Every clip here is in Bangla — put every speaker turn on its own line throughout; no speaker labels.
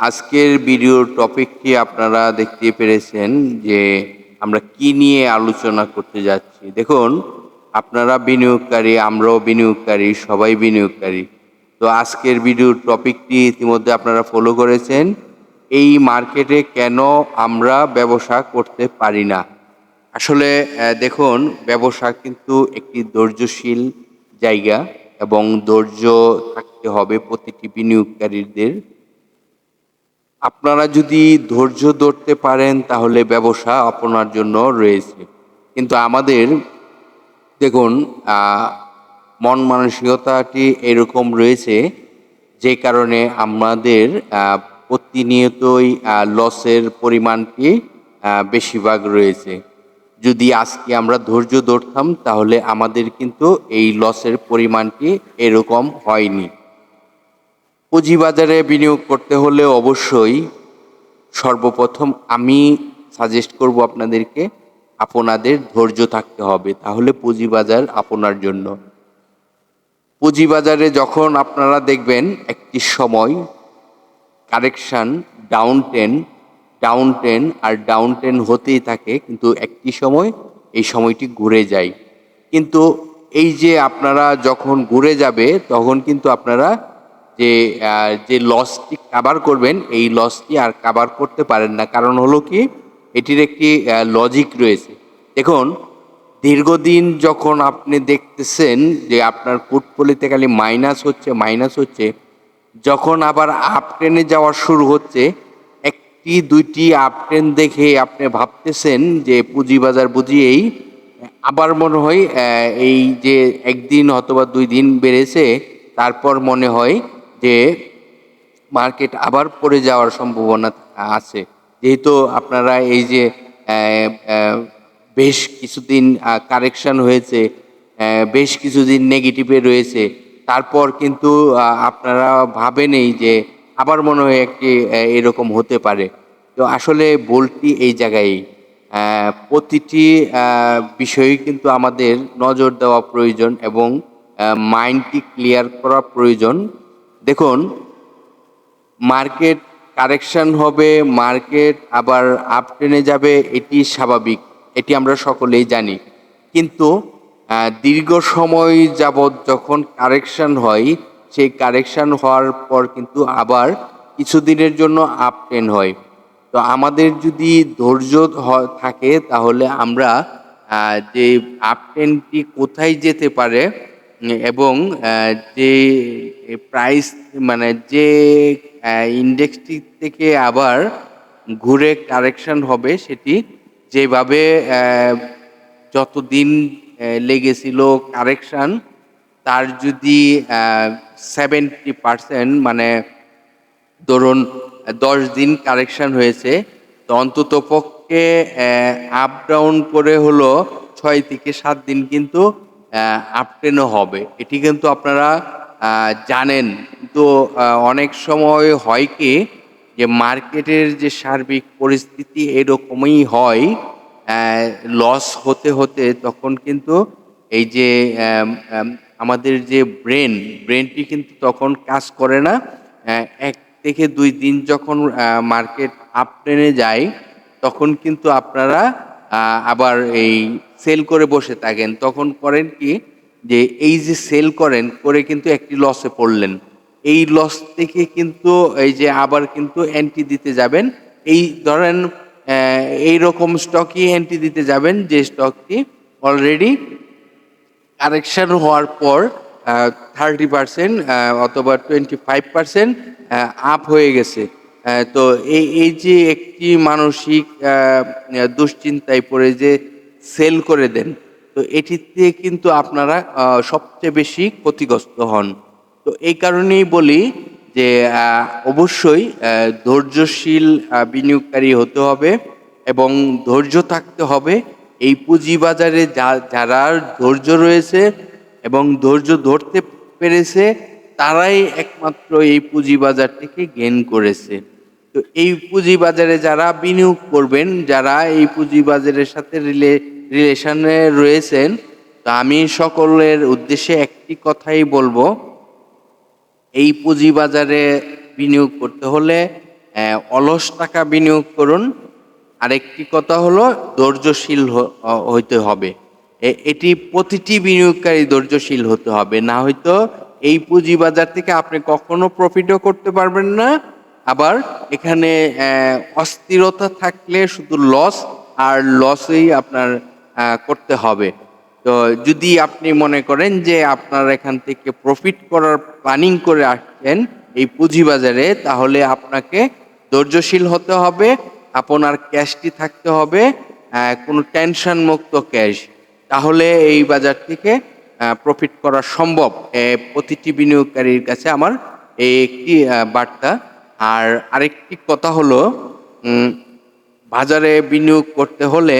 আজকের ভিডিওর টপিকটি আপনারা দেখতে পেরেছেন যে আমরা কি নিয়ে আলোচনা করতে যাচ্ছি? দেখুন, আপনারা বিনিয়োগকারী, আমরাও বিনিয়োগকারী, সবাই বিনিয়োগকারী। তো আজকের ভিডিওর টপিকটি ইতিমধ্যে আপনারা ফলো করেছেন। এই মার্কেটে কেন আমরা ব্যবসা করতে পারি না? আসলে দেখুন, ব্যবসা কিন্তু একটি ধৈর্যশীল জায়গা এবং ধৈর্য থাকতে হবে প্রতিটি বিনিয়োগকারীদের। আপনারা যদি ধৈর্য ধরতে পারেন, তাহলে ব্যবসা আপনার জন্য রয়েছে। কিন্তু আমাদের, দেখুন মন মানসিকতাটি এরকম রয়েছে, যে কারণে আমাদের প্রতিনিয়তই লসের পরিমাণটি বেশিরভাগ রয়েছে। যদি আজকে আমরা ধৈর্য ধরতাম, তাহলে আমাদের কিন্তু এই লসের পরিমাণটি এরকম হয়নি। পুঁজিবাজারে বিনিয়োগ করতে হলে অবশ্যই সর্বপ্রথম আমি সাজেস্ট করব আপনাদেরকে আপনাদের ধৈর্য থাকতে হবে, তাহলে পুঁজিবাজার আপনার জন্য। পুঁজিবাজারে যখন আপনারা দেখবেন একটি সময় correction down ten down ten আর ডাউন টেন হতেই থাকে, কিন্তু একটি সময় এই সময়টি ঘুরে যায়। কিন্তু এই যে আপনারা যখন ঘুরে যাবে, তখন কিন্তু আপনারা যে যে লসটি কাভার করবেন, এই লসটি আর কাভার করতে পারেন না। কারণ হলো কি? এটির একটি লজিক রয়েছে। দেখুন, দীর্ঘদিন যখন আপনি দেখতেছেন যে আপনার পোর্টফোলিওতে খালি মাইনাস হচ্ছে মাইনাস হচ্ছে, যখন আবার আপ ট্রেনে যাওয়া শুরু হচ্ছে, একটি, দুইটি আপ ট্রেন দেখে আপনি ভাবতেছেন যে পুঁজিবাজার বুঝিয়েই, আবার মনে হয় এই যে একদিন অথবা দুই দিন বেড়েছে, তারপর মনে হয় যে মার্কেট আবার পড়ে যাওয়ার সম্ভাবনা আছে। যেহেতু আপনারা এই যে বেশ কিছুদিন কারেকশন হয়েছে বেশ কিছুদিন নেগেটিভে রয়েছে, তারপর কিন্তু আপনারা ভাবেনই যে, আবার মনে হয় একটি এরকম হতে পারে। তো আসলে বলটি এই জায়গায় প্রতিটি বিষয়ে কিন্তু আমাদের নজর দেওয়া প্রয়োজন এবং মাইন্ডটি ক্লিয়ার করা প্রয়োজন। দেখুন, মার্কেট কারেকশন হবে, মার্কেট আবার আপ ট্রেনে যাবে, এটি স্বাভাবিক, এটি আমরা সকলেই জানি। কিন্তু দীর্ঘ সময় যাবৎ যখন কারেকশন হয়, সেই কারেকশন হওয়ার পর কিন্তু আবার কিছুদিনের জন্য আপ ট্রেন হয়। তো আমাদের যদি ধৈর্য থাকে, তাহলে আমরা যে আপ ট্রেনটি কোথায় যেতে পারে এবং যে প্রাইস মানে যে ইন্ডেক্সটি থেকে আবার ঘুরে কারেকশন হবে সেটি যেভাবে যতদিন লেগেছিল কারেকশন তার যদি সেভেন্টি পার্সেন্ট মানে ধরুন, দশ দিন কারেকশন হয়েছে, তো অন্তত পক্ষে আপ ডাউন করে হলো ছয় থেকে সাত দিন। কিন্তু আপ ট্রেনও হবে। এটি কিন্তু আপনারা জানেন। তো অনেক সময় হয় কি যে মার্কেটের যে সার্বিক পরিস্থিতি এরকমই হয় লস হতে হতে তখন কিন্তু এই যে আম, আম, আমাদের যে ব্রেন ব্রেনটি কিন্তু তখন কাজ করে না। এক থেকে দুই দিন যখন মার্কেট আপ ট্রেনে যায় তখন কিন্তু আপনারা আবার এই সেল করে বসে থাকেন, তখন করেন কি যে এই যে সেল করেন, করে কিন্তু একটি লসে পড়লেন। এই লস থেকে কিন্তু, এই যে আবার কিন্তু অ্যান্টি দিতে যাবেন। এই ধরেন এই রকম স্টকই অ্যান্টি দিতে যাবেন, যে স্টকটি অলরেডি কারেকশন হওয়ার পর থার্টি পার্সেন্ট অথবা টোয়েন্টি ফাইভ পার্সেন্ট আপ হয়ে গেছে। তো এই এই যে একটি মানসিক দুশ্চিন্তায় পড়ে যে সেল করে দেন, তো এটিতে কিন্তু আপনারা সবচেয়ে বেশি ক্ষতিগ্রস্ত হন। তো এই কারণেই বলি যে অবশ্যই ধৈর্যশীল বিনিয়োগকারী হতে হবে এবং ধৈর্য থাকতে হবে এই পুঁজিবাজারে যা যারা ধৈর্য রয়েছে এবং ধৈর্য ধরতে পেরেছে তারাই একমাত্র এই পুঁজিবাজার থেকে গেন করেছে। তো এই পুঁজিবাজারে যারা বিনিয়োগ করবেন, যারা এই পুঁজিবাজারের সাথে রিলে রিলেশনে রয়েছেন, তো আমি সকলের উদ্দেশ্যে একটি কথাই বলব। এই পুঁজিবাজারে বিনিয়োগ করতে হলে অলস টাকা বিনিয়োগ করুন। আরেকটি কথা হলো, ধৈর্যশীল হইতে হবে। এটি প্রতিটি বিনিয়োগকারী ধৈর্যশীল হতে হবে। না হয়তো এই পুঁজিবাজার থেকে আপনি কখনো প্রফিটও করতে পারবেন না। আবার এখানে অস্থিরতা থাকলে শুধু লস আর লসই আপনার করতে হবে। তো যদি আপনি মনে করেন যে আপনার এখান থেকে প্রফিট করার প্ল্যানিং করে আসছেন এই পুঁজিবাজারে তাহলে আপনাকে ধৈর্যশীল হতে হবে, আপনার ক্যাশটি থাকতে হবে কোনো টেনশন মুক্ত ক্যাশ তাহলে এই বাজার থেকে প্রফিট করা সম্ভব প্রতিটি বিনিয়োগকারীর কাছে আমার এই একটি বার্তা। আর আরেকটি কথা হলো বাজারে বিনিয়োগ করতে হলে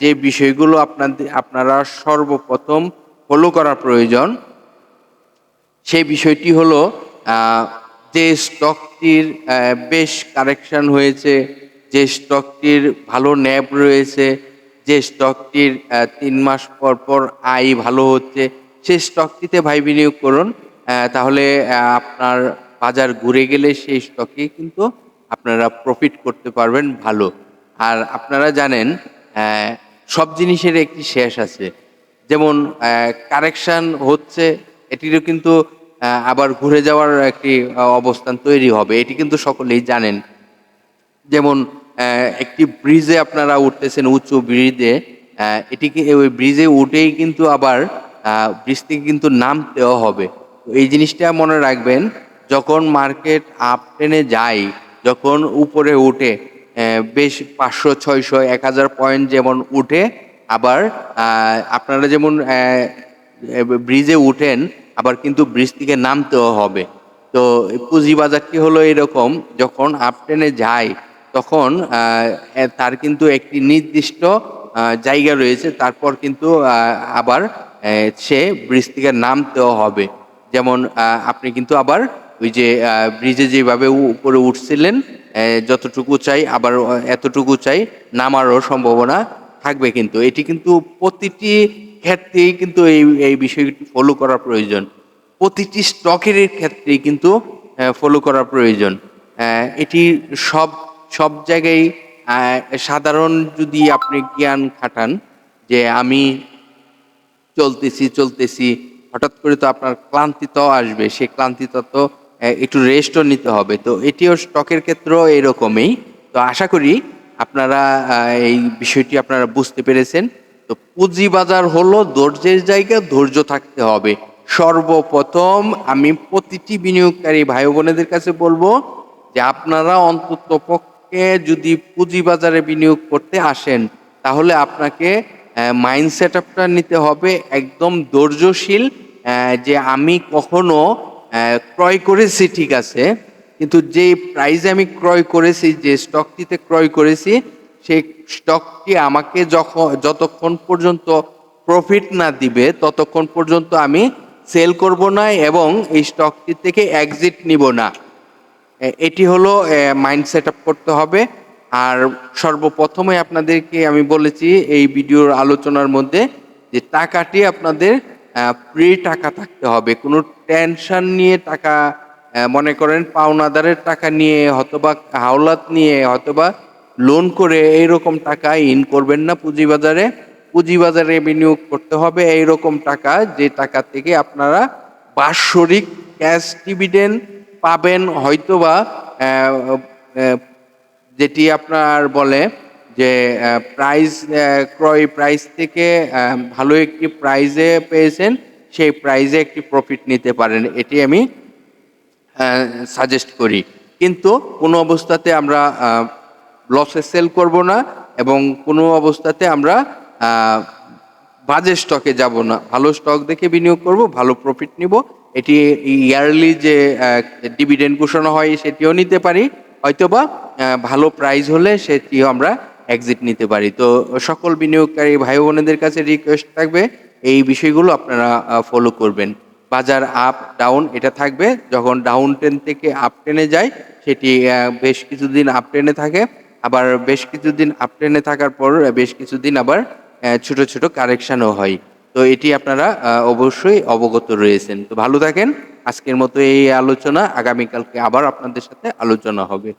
যে বিষয়গুলো আপনাদের, আপনারা সর্বপ্রথম ফলো করা প্রয়োজন, সেই বিষয়টি হলো যে স্টকটির বেশ কারেকশন হয়েছে, যে স্টকটির ভালো ন্যাব রয়েছে যে স্টকটির তিন মাস পর পর আয় ভালো হচ্ছে সেই স্টকটিতে ভাই বিনিয়োগ করুন তাহলে আপনার বাজার ঘুরে গেলে সেই স্টকে কিন্তু আপনারা প্রফিট করতে পারবেন ভালো। আর আপনারা জানেন সব জিনিসের একটি শেষ আছে। যেমন কারেকশন হচ্ছে, এটিরও কিন্তু আবার ঘুরে যাওয়ার একটি অবস্থান তৈরি হবে, এটি কিন্তু সকলেই জানেন। যেমন একটি ব্রিজে আপনারা উঠতেছেন উঁচু ব্রিজে এটিকে ওই ব্রিজে উঠেই কিন্তু আবার ব্রিজ থেকে কিন্তু নামতেও হবে। তো এই জিনিসটা মনে রাখবেন, যখন মার্কেট আপ টেনে যায়, যখন উপরে উঠে বেশ পাঁচশো, ছয়শো, এক হাজার পয়েন্ট যেমন উঠে, আবার আপনারা যেমন ব্রিজে উঠেন, আবার কিন্তু ব্রিজ থেকে নামতেও হবে। তো এই পুঁজিবাজারটি হলো এরকম, যখন আপ টেনে যায় তখন তার কিন্তু একটি নির্দিষ্ট জায়গা রয়েছে। তারপর কিন্তু আবার সে ব্রিজ থেকে নামতেও হবে। যেমন আপনি কিন্তু আবার ওই যে ব্রিজে যেভাবে উপরে উঠছিলেন যতটুকু চাই, আবার এতটুকু চাই, নামারও সম্ভাবনা থাকবে কিন্তু। এটি কিন্তু প্রতিটি ক্ষেত্রেই কিন্তু এই এই বিষয়টি ফলো করা প্রয়োজন। প্রতিটি স্টকের ক্ষেত্রেই কিন্তু ফলো করা প্রয়োজন। এটি সব সব জায়গায় সাধারণ যদি আপনি জ্ঞান খাটান যে আমি চলতেছি চলতেছি, হঠাৎ করে তো আপনার ক্লান্তিতাও আসবে সেই ক্লান্তিতা তো একটু রেস্টও নিতে হবে। তো এটিও স্টকের ক্ষেত্রেও এরকমই। তো আশা করি আপনারা এই বিষয়টি আপনারা বুঝতে পেরেছেন। তো পুঁজিবাজার হলো ধৈর্যের জায়গা, ধৈর্য থাকতে হবে। সর্বপ্রথম আমি প্রতিটি বিনিয়োগকারী ভাই বোনেদের কাছে বলব যে আপনারা অন্তত পক্ষে যদি পুঁজিবাজারে বিনিয়োগ করতে আসেন, তাহলে আপনাকে মাইন্ড সেট আপটা নিতে হবে একদম ধৈর্যশীল যে আমি কখনো ক্রয় করেছি ঠিক আছে, কিন্তু যে প্রাইজে আমি ক্রয় করেছি, যে স্টকটিতে ক্রয় করেছি, সেই স্টকটি আমাকে যখন, যতক্ষণ পর্যন্ত প্রফিট না দিবে, ততক্ষণ পর্যন্ত আমি সেল করব না এবং এই স্টকটি থেকে এক্সিট নিব না। এটি হলো মাইন্ড সেট আপ করতে হবে। আর সর্বপ্রথমে আপনাদেরকে আমি বলেছি এই ভিডিওর আলোচনার মধ্যে যে টাকাটি আপনাদের ফ্রি টাকা থাকতে হবে। কোনো টেনশন নিয়ে টাকা মনে করেন পাওনাদারের টাকা নিয়ে হয়তোবা হাওলাত নিয়ে হয়তোবা লোন করে এইরকম টাকা ইন করবেন না পুঁজিবাজারে। পুঁজিবাজারে বিনিয়োগ করতে হবে এইরকম টাকা যে টাকা থেকে আপনারা বাৎসরিক ক্যাশ ডিভিডেন্ড পাবেন হয়তোবা যেটি আপনার বলে যে প্রাইস ক্রয় প্রাইস থেকে ভালো একটি প্রাইজে পেয়েছেন, সেই প্রাইজে একটি প্রফিট নিতে পারেন। এটি আমি সাজেস্ট করি। কিন্তু কোনো অবস্থাতে আমরা লসে সেল করব না এবং কোনো অবস্থাতে আমরা বাজে স্টকে যাব না। ভালো স্টক দেখে বিনিয়োগ করব, ভালো প্রফিট নিব। এটি ইয়ারলি যে ডিভিডেন্ড ঘোষণা হয়, সেটিও নিতে পারি। হয়তোবা ভালো প্রাইস হলে সেটিও আমরা এক্সিট নিতে পারি। তো সকল বিনিয়োগকারী ভাই বোনেদের কাছে রিকোয়েস্ট থাকবে, এই বিষয়গুলো আপনারা ফলো করবেন। বাজার আপ ডাউন এটা থাকবে। যখন ডাউন টেন থেকে আপ টেনে যায়, সেটি বেশ কিছুদিন আপ টেনে থাকে। আবার বেশ কিছুদিন আপ টেনে থাকার পর, বেশ কিছুদিন আবার ছোট ছোট কারেকশনও হয়। তো এটি আপনারা অবশ্যই অবগত রয়েছেন। তো ভালো থাকেন। আজকের মতো এই আলোচনা আগামীকালকে আবার আপনাদের সাথে আলোচনা হবে।